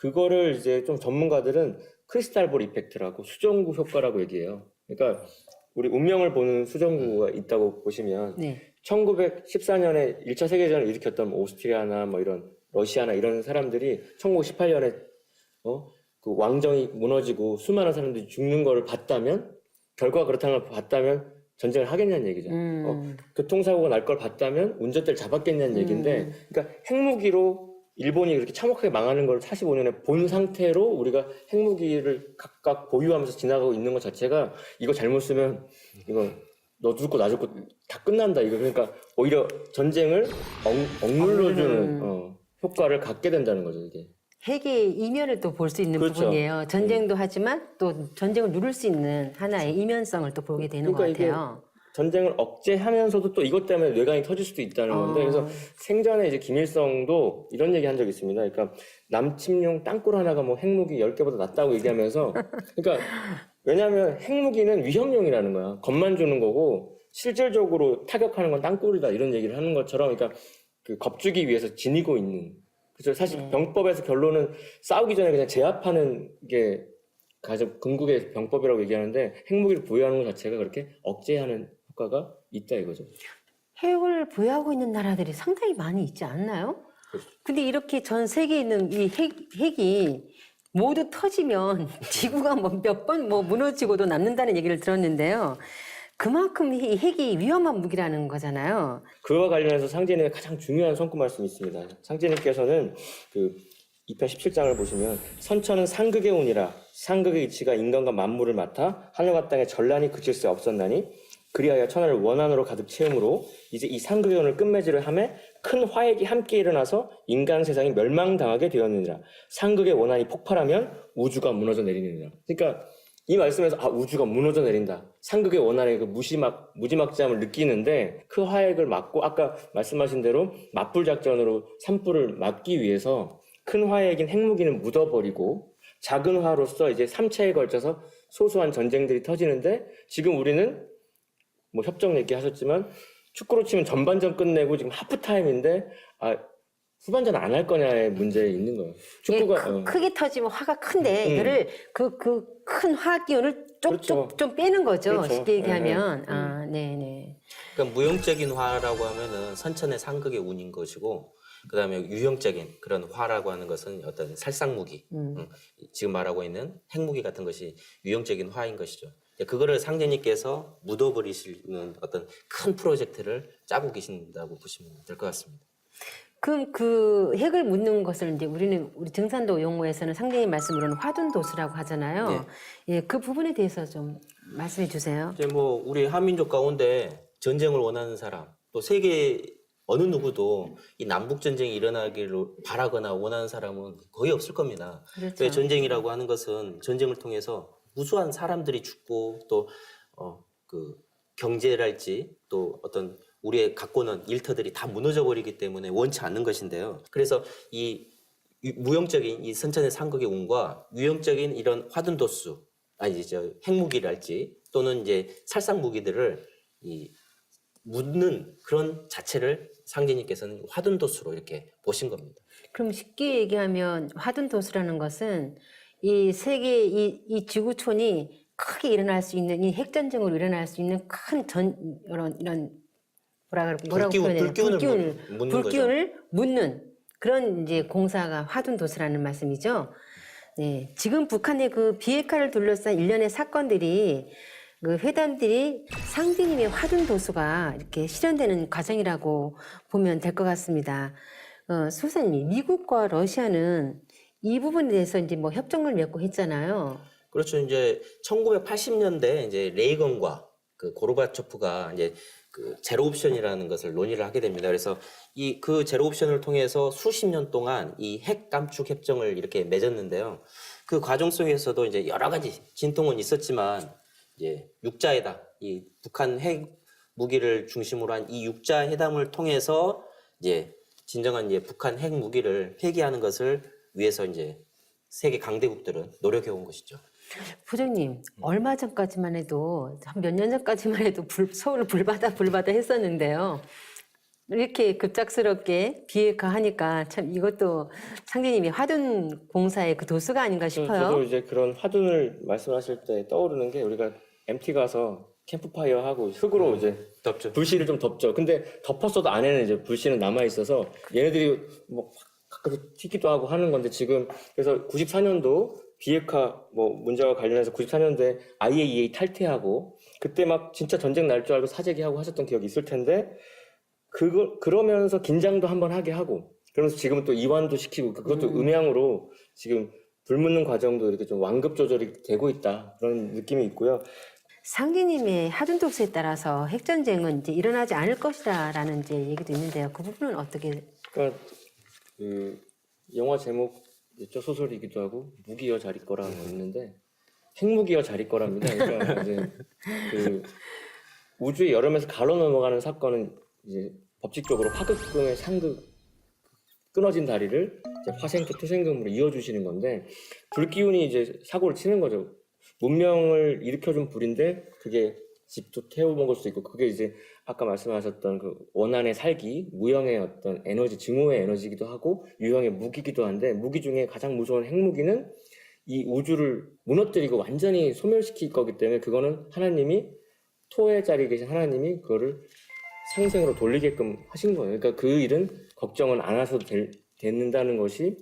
그거를 이제 좀 전문가들은 크리스탈볼 이펙트라고 수정구 효과라고 얘기해요. 그러니까 우리 운명을 보는 수정구가 있다고 보시면 네. 1914년에 1차 세계대전을 일으켰던 뭐 오스트리아나 뭐 이런 러시아나 이런 사람들이 1918년에 어? 그 왕정이 무너지고 수많은 사람들이 죽는 거를 봤다면 결과가 그렇다는 걸 봤다면 전쟁을 하겠냐는 얘기죠. 음. 어, 교통사고가 날 걸 봤다면 운전대를 잡았겠냐는 얘기인데 음. 그러니까 핵무기로 일본이 그렇게 참혹하게 망하는 걸 45년에 본 상태로 우리가 핵무기를 각각 보유하면서 지나가고 있는 것 자체가 이거 잘못 쓰면 이거 너 죽고 나 죽고 다 끝난다 이거 그러니까 오히려 전쟁을 억, 억눌러주는 음. 어, 효과를 갖게 된다는 거죠 이게 핵의 이면을 또 볼 수 있는 그렇죠. 부분이에요. 전쟁도 하지만 또 전쟁을 누를 수 있는 하나의 이면성을 또 보게 되는 그러니까 것 같아요. 전쟁을 억제하면서도 또 이것 때문에 뇌관이 터질 수도 있다는 건데 어. 그래서 생전에 이제 김일성도 이런 얘기 한 적이 있습니다. 그러니까 남침용 땅굴 하나가 뭐 핵무기 10개보다 낫다고 얘기하면서 그러니까 왜냐하면 핵무기는 위험용이라는 거야. 겁만 주는 거고 실질적으로 타격하는 건 땅굴이다 이런 얘기를 하는 것처럼 그러니까 그 겁주기 위해서 지니고 있는 그래서 사실 네. 병법에서 결론은 싸우기 전에 그냥 제압하는 게 가장 궁극의 병법이라고 얘기하는데 핵무기를 보유하는 것 자체가 그렇게 억제하는 효과가 있다 이거죠. 핵을 보유하고 있는 나라들이 상당히 많이 있지 않나요? 그렇죠. 근데 이렇게 전 세계에 있는 이 핵, 핵이 모두 터지면 지구가 뭐 몇 번 뭐 무너지고도 남는다는 얘기를 들었는데요. 그만큼 이 핵이 위험한 무기라는 거잖아요. 그와 관련해서 상제님의 가장 중요한 성구 말씀이 있습니다. 상제님께서는 그 2편 17장을 보시면 선처는 상극의 운이라 상극의 이치가 인간과 만물을 맡아 하늘과 땅에 전란이 그칠 수 없었나니 그리하여 천하를 원한으로 가득 채우므로 이제 이 상극의 운을 끝맺이를 함에 큰 화액이 함께 일어나서 인간 세상이 멸망당하게 되었느니라 상극의 원한이 폭발하면 우주가 무너져 내리느니라 그러니까 이 말씀에서 아 우주가 무너져 내린다. 상극의 원한의 그 무시막 무지막지함을 느끼는데 그 화액을 막고 아까 말씀하신 대로 맞불 작전으로 산불을 막기 위해서 큰 화액인 핵무기는 묻어버리고 작은 화로서 이제 3차에 걸쳐서 소소한 전쟁들이 터지는데 지금 우리는 뭐 협정 얘기하셨지만 축구로 치면 전반전 끝내고 지금 하프타임인데 아 후반전 안 할 거냐의 문제 있는 거예요. 축구가 크, 어. 크게 터지면 화가 큰데 음. 이거를 그 그 큰 화학 기운을 쪽쪽 그렇죠. 좀 빼는 거죠. 그렇죠. 쉽게 얘기하면 네, 네. 아 네네. 그러니까 무용적인 화라고 하면은 선천의 상극의 운인 것이고 그다음에 유형적인 그런 화라고 하는 것은 어떤 살상무기 음. 음, 지금 말하고 있는 핵무기 같은 것이 유형적인 화인 것이죠. 그거를 상제님께서 묻어버리시는 어떤 큰 프로젝트를 짜고 계신다고 보시면 될 것 같습니다. 그럼 그 핵을 묻는 것을 이제 우리는 우리 증산도 용어에서는 상대의 말씀으로는 화둔도수라고 하잖아요. 예, 그 부분에 대해서 좀 말씀해 주세요. 이제 뭐 우리 한민족 가운데 전쟁을 원하는 사람 또 세계 어느 누구도 이 남북 전쟁이 일어나기를 바라거나 원하는 사람은 거의 없을 겁니다. 그렇죠. 왜 전쟁이라고 하는 것은 전쟁을 통해서 무수한 사람들이 죽고 또 어 그 경제랄지 또 어떤 우리의 갖고는 일터들이 다 무너져 버리기 때문에 원치 않는 것인데요. 그래서 이 유- 무용적인 이 선천의 상극의 운과 유형적인 이런 화둔도수 아니 저 핵무기랄지 또는 이제 살상 무기들을 이 묻는 그런 자체를 상제님께서는 화둔도수로 이렇게 보신 겁니다. 그럼 쉽게 얘기하면 화둔도수라는 것은 이 세계 이, 이 지구촌이 크게 일어날 수 있는 이 핵전쟁으로 일어날 수 있는 큰 전 이런 이런 뭐라 그럴까 뭐라고 불기운, 표현해요? 불기운을 불기운을 묻- 묻는 불기운을 묻는 그런 이제 공사가 화둔도수라는 말씀이죠. 네, 지금 북한의 그 비핵화를 둘러싼 일련의 사건들이 그 회담들이 상대님의 화둔 도수가 이렇게 실현되는 과정이라고 보면 될 것 같습니다. 어, 소사님, 미국과 러시아는 이 부분에 대해서 이제 뭐 협정을 맺고 했잖아요. 그렇죠. 이제 1980년대 이제 레이건과 그 고르바초프가 이제 그 제로 옵션이라는 것을 논의를 하게 됩니다. 그래서 이 그 제로 옵션을 통해서 수십 년 동안 이 핵 감축 협정을 이렇게 맺었는데요. 그 과정 속에서도 이제 여러 가지 진통은 있었지만 이제 육자회담, 이 북한 핵 무기를 중심으로 한 이 육자 회담을 통해서 이제 진정한 이제 북한 핵 무기를 폐기하는 것을 위해서 이제 세계 강대국들은 노력해 온 것이죠. 부장님, 얼마 전까지만 해도 한 몇 년 전까지만 해도 불, 서울 불바다 불바다 했었는데요. 이렇게 급작스럽게 비핵화 하니까 참 이것도 상진님이 화둔 공사의 그 도수가 아닌가 저- 싶어요. 저도 이제 그런 화둔을 말씀하실 때 떠오르는 게 우리가 MT 가서 캠프파이어 하고 흙으로 이제 덥죠. 불씨를 좀 덮죠. 근데 덮었어도 안에는 이제 불씨는 남아 있어서 얘네들이 뭐 가끔 튀기도 하고 하는 건데 지금 그래서 94년도 비핵화 뭐 문제와 관련해서 94년도에 IAEA 탈퇴하고 그때 막 진짜 전쟁 날 줄 알고 사재기하고 하셨던 기억이 있을 텐데 그거 그러면서 긴장도 한번 하게 하고 그러면서 지금은 또 이완도 시키고 그것도 음. 음향으로 지금 불 묻는 과정도 이렇게 좀 완급 조절이 되고 있다 그런 느낌이 있고요. 상진님의 하둔 도수에 따라서 핵전쟁은 이제 일어나지 않을 것이다라는 이제 얘기도 있는데요. 그 부분은 어떻게 그러니까 그 영화 제목 저 소설이기도 하고 무기여 자리 거라는 거 있는데 핵무기여 자리 거랍니다. 그러니까 이제 그 우주의 여름에서 가로 넘어가는 사건은 이제 법칙적으로 화극금의 상극 끊어진 다리를 화생토 토생금으로 이어주시는 건데 불기운이 이제 사고를 치는 거죠. 문명을 일으켜준 불인데 그게 집도 태워 먹을 수 있고 그게 이제 아까 말씀하셨던 그 원한의 살기, 무형의 어떤 에너지, 증오의 에너지이기도 하고 유형의 무기이기도 한데 무기 중에 가장 무서운 핵무기는 이 우주를 무너뜨리고 완전히 소멸시킬 거기 때문에 그거는 하나님이 토의 자리에 계신 하나님이 그거를 상생으로 돌리게끔 하신 거예요. 그러니까 그 일은 걱정은 안 하셔도 될, 된다는 것이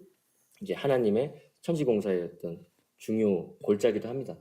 이제 하나님의 천지공사의 어떤 중요 골자기도 합니다.